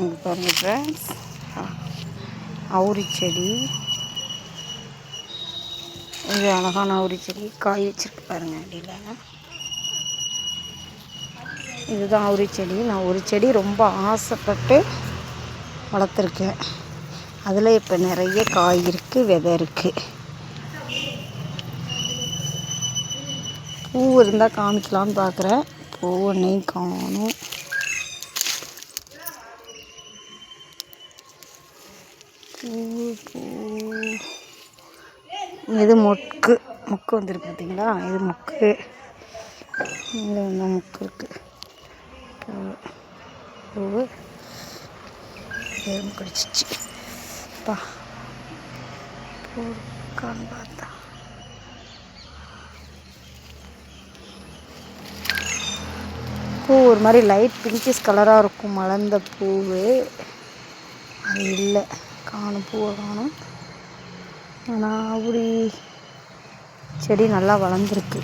இங்கே பாருங்கள் ஃப்ரெண்ட்ஸ் அவுரி செடி. இது அழகான அவுரி செடி. காய் வச்சுருக்கு பாருங்க அடியில். இதுதான் அவுரி செடி. நான் ஒரு செடி ரொம்ப ஆசைப்பட்டு வளர்த்துருக்கேன். அதில் இப்போ நிறைய காய் இருக்குது விதை இருக்குது பூ இருந்தால் காமிக்கலான்னு பார்க்குறேன் பூ ஒன்றையும் காணும். பூ பூ இது மொக்கு. மொக்கு வந்துருக்கு பார்த்தீங்களா? இது மொக்கு. இங்கே வந்து மொக்கு இருக்குது பூ. பூ. எறும்பு கடிச்சிச்சு பா. பூ இருக்கான்னு பார்த்தா. பூ ஒரு மாதிரி லைட் பிங்கிஷ் கலராக இருக்கும். மலர்ந்த பூவு. அது இல்லை. காணும் பூவை காணும். ஆனால் அப்படி செடி நல்லா வளர்ந்துருக்கு.